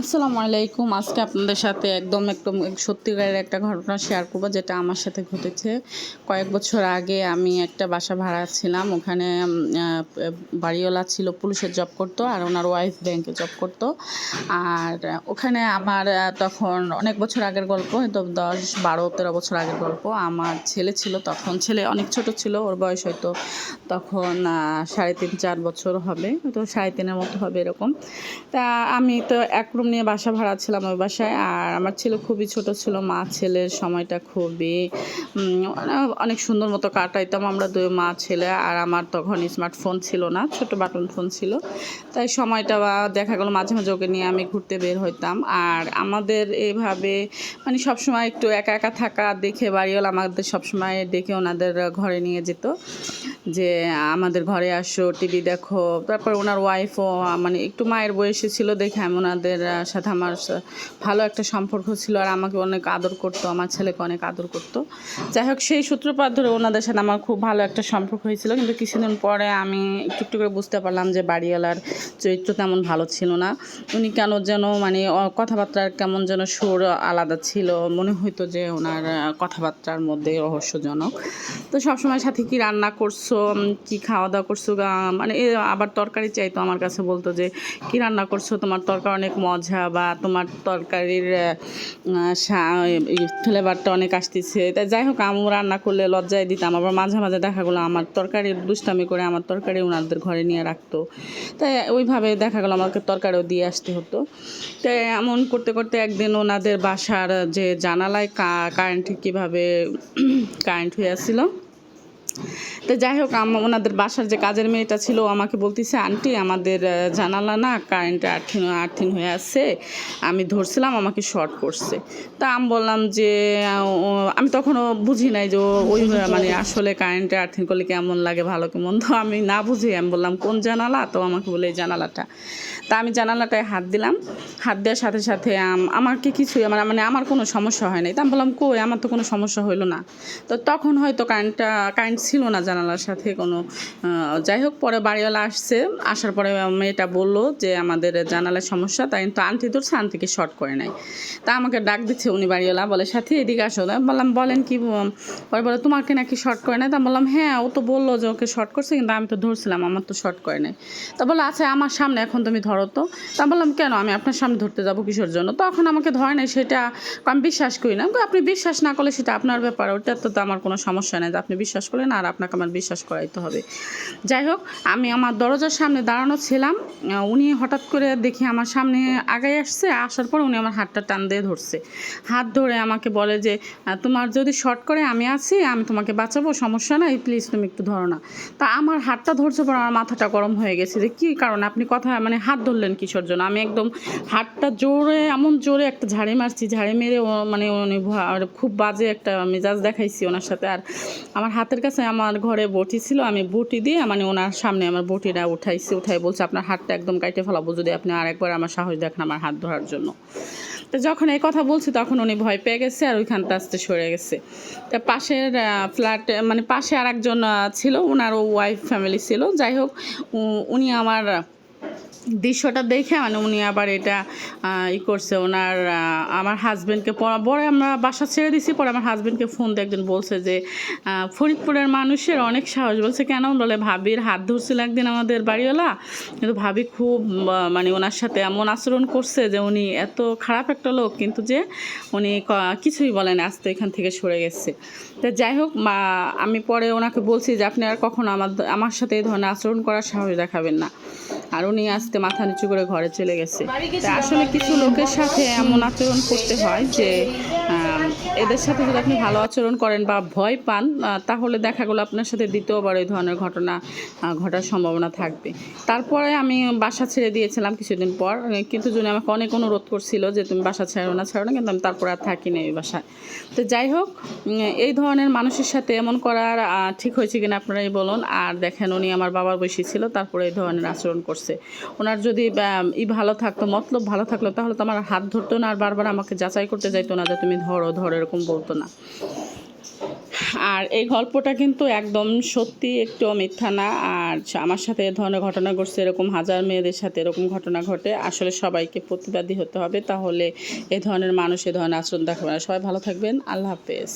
আসসালামু আলাইকুম। আজকে আপনাদের সাথে একদম একদম সত্যিকারের একটা ঘটনা শেয়ার করব, যেটা আমার সাথে ঘটেছে। কয়েক বছর আগে আমি একটা বাসা ভাড়া ছিলাম। ওখানে বাড়িওয়ালা ছিল, পুলিশের জব করতো আর ওনার ওয়াইফ ব্যাংকে জব করতো। আর ওখানে আমার তখন অনেক বছর আগের গল্প, হয়তো দশ, বারো, তেরো বছর আগের গল্প। আমার ছেলে ছিল, তখন ছেলে অনেক ছোট ছিল, ওর বয়স হয়তো তখন সাড়ে তিন, চার বছর হবে। হয়তো সাড়ে তিনের মতো হবে এরকম। তা আমি তো এক রুম নিয়ে বাসা ভাড়া ছিলাম ওই বাসায়। আর আমার ছেলে খুবই ছোট ছিল, মা ছেলের সময়টা খুবই অনেক সুন্দর মতো কাটাইতাম আমরা দুই মা ছেলে। আর আমার তখন স্মার্টফোন ছিল না, ছোট বাটন ফোন ছিল। তাই সময়টা বা দেখা গেলো মাঝে মাঝে ওকে নিয়ে আমি ঘুরতে বের হইতাম। আর আমাদের এভাবে মানে সবসময় একটু একা একা থাকা, দেখে বাড়িওয়ালা আমাদের সবসময় ডেকে ওনাদের ঘরে নিয়ে যেত। যে, আমাদের ঘরে আসো, টিভি দেখো। তারপর ওনার ওয়াইফও মানে একটু মায়ের বয়সে ছিল দেখে আমি ওনাদের সাথে আমার ভালো একটা সম্পর্ক ছিল। আর আমাকে অনেক আদর করতো, আমার ছেলেকে অনেক আদর করতো। যাই হোক, সেই সূত্রপাত ধরে ওনাদের সাথে আমার খুব ভালো একটা সম্পর্ক হয়েছিল। কিন্তু কিছুদিন পরে আমি একটু একটু করে বুঝতে পারলাম যে, বাড়িওয়ালার চরিত্র তেমন ভালো ছিল না। উনি কেন যেন মানে কথাবার্তার কেমন যেন সুর আলাদা ছিল। মনে হইতো যে, ওনার কথাবার্তার মধ্যে রহস্যজনক। তো সবসময় সাথে কি রান্না করছ উম, কি খাওয়া দাওয়া করছ মানে আবার তরকারি চাইতো আমার কাছে বলতো যে কি রান্না করছ? তোমার তরকারি অনেক মজা বা তোমার তরকারির ফ্লেভারটা অনেক আসতেছে। তাই যাই হোক আমি রান্না করলে লজ্জায় দিতাম। আবার মাঝে মাঝে দেখা গেলো আমার তরকারির দুষ্টামি করে আমার তরকারি ওনাদের ঘরে নিয়ে রাখতো। তাই ওইভাবে দেখা গেলো আমাকে তরকারিও দিয়ে আসতে হতো। তাই এমন করতে করতে একদিন ওনাদের বাসার যে জানালায় কারেন্ট কীভাবে কারেন্ট হয়ে আসছিল তো যাই হোক ওনাদের বাসার যে কাজের মেয়েটা ছিল আমাকে বলতেছে, আন্টি, আমাদের জানালা না কারেন্টে আর্থিন আর্থিন হয়ে আছে, আমি ধরছিলাম, আমাকে শর্ট করছে। তা আমি বললাম যে আমি তখনও বুঝি নাই যে ওই মানে আসলে কারেন্টে আর্থিন করলে কেমন লাগে, ভালো কেমন তো আমি না বুঝি, আমি বললাম, কোন জানালা? তো আমাকে বলে, এই জানালাটা। তা আমি জানালাটায় হাত দিলাম, হাত দেওয়ার সাথে সাথে, আম- আমাকে কিছুই, আমার মানে আমার কোনো সমস্যা হয় নাই। তা আমি বললাম, কই? আমার তো কোনো সমস্যা হইল না। তো তখন হয়তো কারেন্টটা কারেন্ট ছিল না জানালার সাথে কোনো যাই হোক, পরে বাড়িওয়ালা আসছে। আসার পরে মেয়েটা বলল যে, আমাদের জানালার সমস্যা, তাই তো আন্টি ধরছে, আন্টিকে শর্ট করে নাই। তা আমাকে ডাক দিচ্ছে উনি বাড়িওয়ালা, বলে, সাথে, এদিকে আসো। বললাম, বলেন কি পরে বলে, তোমাকে নাকি শর্ট করে নাই? তা বললাম হ্যাঁ ও তো বলল যে, ওকে শর্ট করছে, কিন্তু আমি তো ধরছিলাম, আমার তো শর্ট করে নাই। তা বলে আচ্ছা আমার সামনে, এখন তুমি ধরো তো। তা বললাম, কেন? আমি আপনার সামনে ধরতে যাব কিসের জন্য? তখন আমাকে ধরে নাই, সেটা আমি বিশ্বাস করি না। আপনি বিশ্বাস না করলে সেটা আপনার ব্যাপার, ওটা তো আমার কোনো সমস্যা নেই। আপনি বিশ্বাস করলেন আর আপনাকে আমার বিশ্বাস করাইতে হবে। যাই হোক, আমি আমার দরজার সামনে দাঁড়ানো ছিলাম উনি হঠাৎ করে দেখি আমার সামনে আগায় আসছে, আসার পর উনি আমার হাতটা টান দিয়ে ধরছে। হাত ধরে আমাকে বলে যে তোমার যদি শর্ট করে আমি আছি, আমি তোমাকে বাঁচাবো, সমস্যা নাই, প্লিজ তুমি একটু ধরো না। তা আমার হাতটা ধরছে পর আমার মাথাটা গরম হয়ে গেছে যে, কী কারণে? আপনি কথা মানে হাত ধরলেন কিসের জন্য? আমি একদম হাতটা জোরে, এমন জোরে একটা ঝাড়ে মারছি, ঝাড়ে মেরে মানে উনি খুব বাজে একটা মেজাজ দেখাইছি ওনার সাথে। আর আমার হাতের কাছে আমার ঘরে বটি ছিল, আমি বটি দিয়ে মানে ওনার সামনে আমার বটিটা উঠাইছি, উঠাই বলছে, আপনার হাতটা একদম কাইটে ফেলাবো, যদি আপনি আরেকবার আমার সাহস দেখেন আমার হাত ধরার জন্য। তো যখন এই কথা বলছি, তখন উনি ভয় পেয়ে গেছে আর ওইখানটা আস্তে সরে গেছে। তা পাশের ফ্ল্যাট মানে পাশে আর একজন ছিল, ওনারও ওয়াইফ ফ্যামিলি ছিল। যাই হোক উনি আমার দৃশ্যটা দেখে মানে উনি আবার এটা ই করছে ওনার আমার হাজব্যান্ডকে পরে আমরা বাসা ছেড়ে দিছি, পরে আমার হাজব্যান্ডকে ফোন দিয়ে একদিন বলছে যে ফরিদপুরের মানুষের অনেক সাহস। বলছে, কেন? বলে, ভাবির হাত ধরছিল একদিন আমাদের বাড়িওয়ালা, কিন্তু ভাবি খুব মানে ওনার সাথে এমন আচরণ করছে যে উনি এত খারাপ একটা লোক, কিন্তু যে উনি কিছুই বলেন আস্তে এখান থেকে সরে গেছে। তো যাই হোক আমি পরে ওনাকে বলছি যে, আপনি আর কখনো আমার আমার সাথে এই ধরনের আচরণ করার সাহস দেখাবেন না। আর উনি আসতে মাথা নিচু করে ঘরে চলে গেছে। তা আসলে কিছু লোকের সাথে এমন আচরণ করতে হয় যে এদের সাথে যদি আপনি ভালো আচরণ করেন বা ভয় পান তাহলে দেখা গেলো আপনার সাথে দ্বিতীয়বার এই ধরনের ঘটনা ঘটার সম্ভাবনা থাকবে। তারপরে আমি বাসা ছেড়ে দিয়েছিলাম কিছুদিন পর কিন্তু জুনি আমাকে অনেক অনুরোধ করছিল যে তুমি বাসা ছাড়ো না ছাড়ো না, কিন্তু আমি তারপরে আর থাকি না এই বাসায়। তো যাই হোক এই ধরনের মানুষের সাথে এমন করার ঠিক হয়েছে কিনা আপনারাই বলুন। আর দেখেন, উনি আমার বাবার বয়সী ছিল, তারপরে এই ধরনের আচরণ করছে। ওনার যদি ই ভালো থাকতো, মতলব ভালো থাকল, তাহলে তো আমার হাত ধরতো না, আর বারবার আমাকে যাচাই করতে যাইতো না যে তুমি ধরো ধরো এরকম বলতো না। আর এই গল্পটা কিন্তু একদম সত্যি একটু মিথ্যা না। আর আমার সাথে এ ধরনের ঘটনা ঘটছে, এরকম হাজার মেয়েদের সাথে এরকম ঘটনা ঘটে। আসলে সবাইকে প্রতিবাদী হতে হবে, তাহলে এ ধরনের মানুষ এ ধরনের আচরণ দেখাবে সবাই ভালো থাকবেন, আল্লাহ হাফেজ।